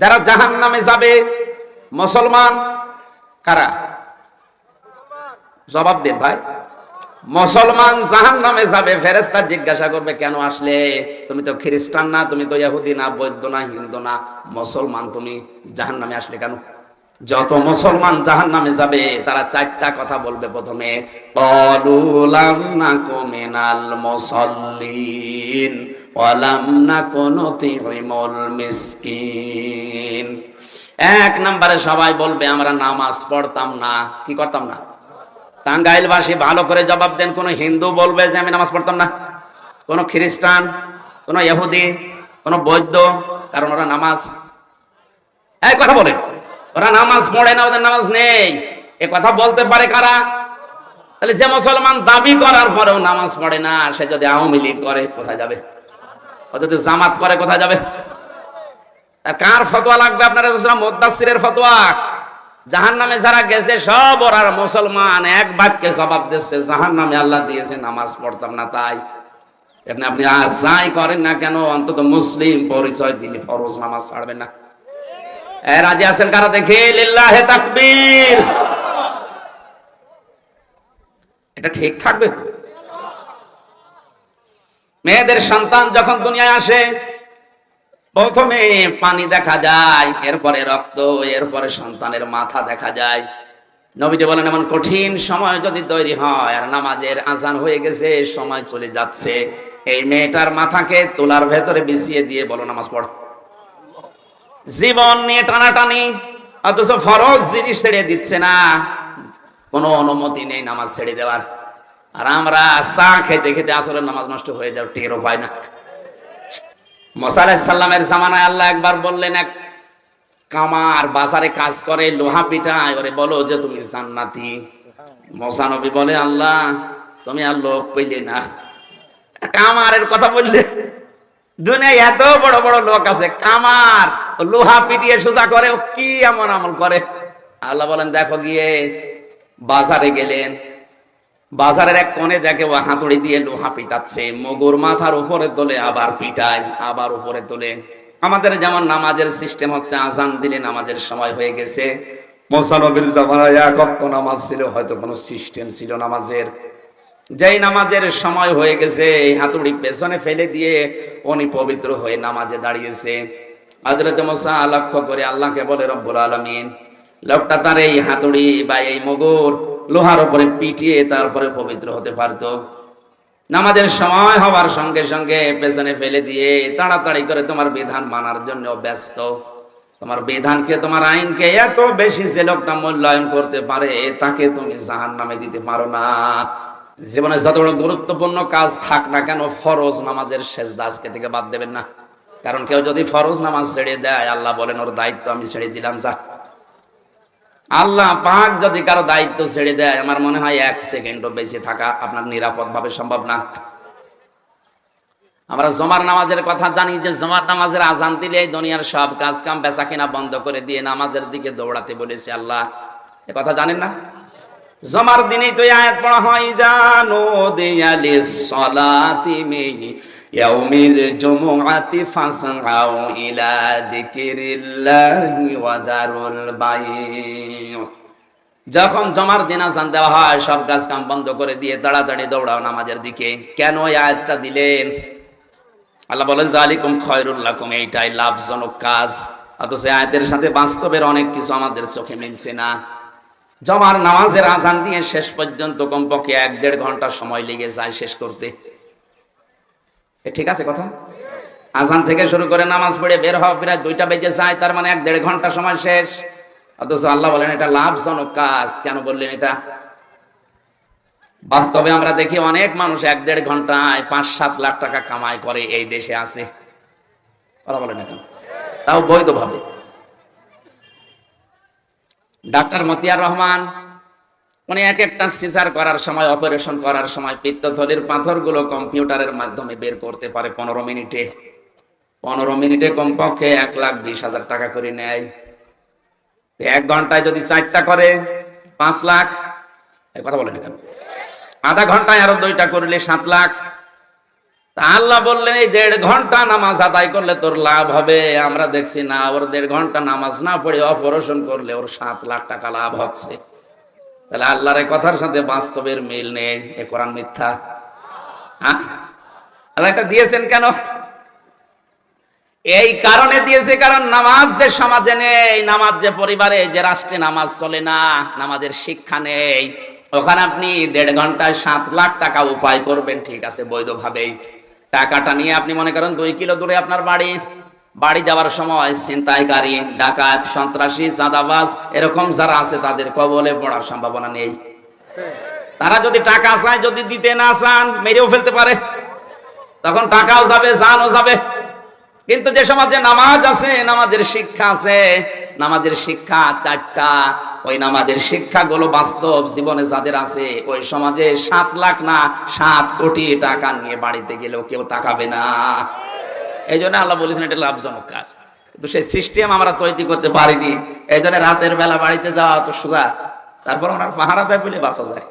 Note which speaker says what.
Speaker 1: যারা জাহান নামে যাবে, মুসলমান কারা? জবাব দেন ভাই। মুসলমান জাহান নামে যাবে ফেরেস্তা জিজ্ঞাসা করবে, কেন আসলে? তুমি তো খ্রিস্টান না, তুমি তো ইহুদি না বৌদ্ধ না, হিন্দু না। মুসলমান তুমি জাহান নামে আসলে কেন? যত মুসলমান জাহান নামে যাবে, তারা চারটা কথা বলবে প্রথমে কলুলাম মুসল্লিন কোনো মিসকিন। এক নম্বরে সবাই বলবে, আমরা নামাজ পড়তাম না। কি করতাম না? টাঙ্গাইলবাসী ভালো করে জবাব দেন, কোন হিন্দু বলবে যে, আমি নামাজ পড়তাম না। কোন খ্রিস্টান, কোন ইহুদি, কোন বৌদ্ধ, কারণ ওরা নামাজ। এই কথা বলে, ওরা নামাজ পড়ে না, ওদের নামাজ নেই। এ কথা বলতে পারে কারা? তাহলে যে মুসলমান দাবি করার পরেও নামাজ পড়ে না, সে যদি আওয়ামী লীগ করে, কোথায় যাবে? ও যদি জামাত করে, কোথায় যাবে? কার ফতোয়া লাগবে আপনারা মোদ্দাসিরের ফতোয়া। জাহান নামে যারা গেছে, সব ওরা মুসলমান। এক বাক্যে জবাব দিচ্ছে জাহান নামে আল্লাহ দিয়েছে, নামাজ পড়তাম না তাই। এমনি আপনি আর যাই করেন না কেন, অন্তত মুসলিম পরিচয় দিলে ফরজ নামাজ ছাড়বেন না। রাজি আছেন কারা? দেখে, লিল্লাহে তাকবীর। এটা ঠিক থাকবে তো? মেয়েদের সন্তান যখন দুনিয়ায় আসে প্রথমে পানি দেখা যায়, এরপরে রক্ত, এরপরে সন্তানের মাথা দেখা যায়। নবীজি বলেন, এমন কঠিন সময় যদি তৈরি হয়, আর নামাজের আজান হয়ে গেছে, সময় চলে যাচ্ছে। এই মেয়েটার মাথাকে তোলার ভেতরে বিছিয়ে দিয়ে বলো, নামাজ পড়। জীবন নিয়ে টানাটানি, অথচ ফরজ জিনিস ছেড়ে দিচ্ছে না। কোনো অনুমতি নেই নামাজ ছেড়ে দেওয়ার। আর আমরা চা খেতে খেতে আসলে নামাজ নষ্ট হয়ে যাও টেরও পায় না। মোসাল্লামের জামানায় আল্লাহ একবার বললেন, এক কামার বাজারে কাজ করে, লোহা পিঠায় ওরে বলো যে তুমি জান্নাতি। মোসানবী বলে, আল্লাহ, তুমি আর লোক পেলে না। কামারের কথা বললে, দুনিয়ায় এত বড় বড় লোক আছে, কামার লোহা পিটিয়ে সোজা করে, ও কি এমন আমল করে? আল্লাহ বলেন, দেখো গিয়ে বাজারে গেলেন বাজারের এক কোণে দেখে ও হাতুড়ি দিয়ে লোহা পিটাচ্ছে। মগুর মাথার উপরে তোলে, আবার পিটায়, আবার উপরে তোলে। আমাদের যেমন নামাজের সিস্টেম হচ্ছে, আজান দিলে নামাজের সময় হয়ে গেছে। মোসানবির জামানায় এক অক্ত নামাজ ছিল, হয়তো কোনো সিস্টেম ছিল নামাজের। যেই নামাজের সময় হয়ে গেছে, এই হাতুড়ি পেছনে ফেলে দিয়ে উনি পবিত্র হয়ে নামাজে দাঁড়িয়েছে। হজরত মোসা লক্ষ্য করে আল্লাহকে বলে, রব্বুল আলমিন, লোকটা তার এই হাতুড়ি বা এই মগুর লোহার উপরে পিটিয়ে তারপরে পবিত্র হতে পারতো। নামাজের সময় হওয়ার সঙ্গে সঙ্গে পেছনে ফেলে দিয়ে তাড়াতাড়ি করে তোমার বিধান মানার জন্য ব্যস্ত। তোমার বিধানকে, তোমার আইনকে এত বেশি যে লোকটা মূল্যায়ন করতে পারে, তাকে তুমি জাহান নামে দিতে পারো না। জীবনে যত বড় গুরুত্বপূর্ণ কাজ থাক না কেন, ফরজ নামাজের শেষ আজকে থেকে বাদ দেবেন না। কারণ কেউ যদি ফরজ নামাজ ছেড়ে দেয়, আল্লাহ বলেন, ওর দায়িত্ব আমি ছেড়ে দিলাম, যা। আল্লাহ পাক যদি কারও দায়িত্ব ছেড়ে দেয়, আমার মনে হয় এক সেকেন্ডও বেঁচে থাকা আপনার নিরাপদ ভাবে সম্ভব না। আমরা জমার নামাজের কথা জানি যে জমার নামাজের আজান দিলে এই দুনিয়ার সব কাজ কাম বেচা কিনা বন্ধ করে দিয়ে নামাজের দিকে দৌড়াতে বলেছে আল্লাহ। এ কথা জানেন না? জমার দিনেই তো আয়াত পড়া হয় জানো দেয়ালে সলাতি মেহি ইয়াউমিল জুমুআতি ফাসআউ ইলা যখন জমার দিন আজান দেওয়া হয়, সব কাজ কাম বন্ধ করে দিয়ে তাড়াতাড়ি দৌড়াও নামাজের দিকে। কেন এই আয়াতটা দিলেন? আল্লাহ বলেন জালিকুম খয়রুল্লাকুম এইটাই লাভজনক কাজ। অথচ আয়াতের সাথে বাস্তবের অনেক কিছু আমাদের চোখে মিলছে না। জমার নামাজের আজান দিয়ে শেষ পর্যন্ত কমপক্ষে এক দেড় ঘণ্টা সময় লেগে যায় শেষ করতে। ঠিক আছে কথা? আজান থেকে শুরু করে নামাজ পড়ে বের হওয়া প্রায় দুইটা বেজে যায়, তার মানে এক দেড় ঘণ্টা সময় শেষ। অথচ আল্লাহ বলেন, এটা লাভজনক কাজ। কেন বললেন এটা? বাস্তবে আমরা দেখি অনেক মানুষ এক দেড় ঘন্টায় পাঁচ সাত লাখ টাকা কামাই করে এই দেশে আছে। কথা বলেন এখন তাও বৈধভাবে। ডাক্তার মতিয়ার রহমান উনি এক একটা সিজার করার সময় অপারেশন করার সময় পিত্তথলির পাথরগুলো কম্পিউটারের মাধ্যমে বের করতে পারে পনেরো মিনিটে। পনেরো মিনিটে কমপক্ষে এক লাখ বিশ হাজার টাকা করে নেয়। এক ঘন্টায় যদি চারটা করে, পাঁচ লাখ কথা বলেন এখানে। আধা ঘন্টায় আরও দুইটা করলে সাত লাখ। তা আল্লাহ বললেন, এই দেড় ঘণ্টা নামাজ আদায় করলে তোর লাভ হবে। আমরা দেখছি, না, ওর দেড় ঘণ্টা নামাজ না পড়ে অপারেশন করলে ওর সাত লাখ টাকা লাভ হচ্ছে। তাহলে আল্লাহর কথার সাথে বাস্তবের মিল নেই, এ কোরআন মিথ্যা। হ্যাঁ? আল্লাহ এটা দিয়েছেন কেন? এই কারণে দিয়েছে কারণ নামাজ যে সমাজে নেই, নামাজ যে পরিবারে, যে রাষ্ট্রে নামাজ চলে না, নামাজের শিক্ষা নেই। ওখানে আপনি দেড় ঘন্টায় সাত লাখ টাকা উপায় করবেন, ঠিক আছে, বৈধভাবেই। টাকাটা নিয়ে আপনি মনে করেন দুই কিলো দূরে আপনার বাড়ি। বাড়ি যাওয়ার সময় ছিনতাইকারী, ডাকাত, সন্ত্রাসী, চাঁদাবাজ, এরকম যারা আছে তাদের কবলে পড়ার সম্ভাবনা নেই। তারা যদি টাকা চায়, যদি দিতে না চান, মেরেও ফেলতে পারে। তখন টাকাও যাবে, জানও যাবে। কিন্তু যে সমাজে নামাজ আছে, নামাজের শিক্ষা আছে, নামাজের শিক্ষা চারটা। ওই নামাজের শিক্ষাগুলো বাস্তব জীবনে যাদের আছে, ওই সমাজে সাত লাখ না, সাত কোটি টাকা নিয়ে বাড়িতে গেলেও কেউ তাকাবে না। এই জন্য আল্লাহ বলেছেন এটা লাভজনক কাজ। কিন্তু সেই সিস্টেম আমরা তৈরি করতে পারিনি। এই রাতের বেলা বাড়িতে যাওয়া তো সোজা। তারপর আমরা পাহারা দেয় বলে বাঁচা যায়।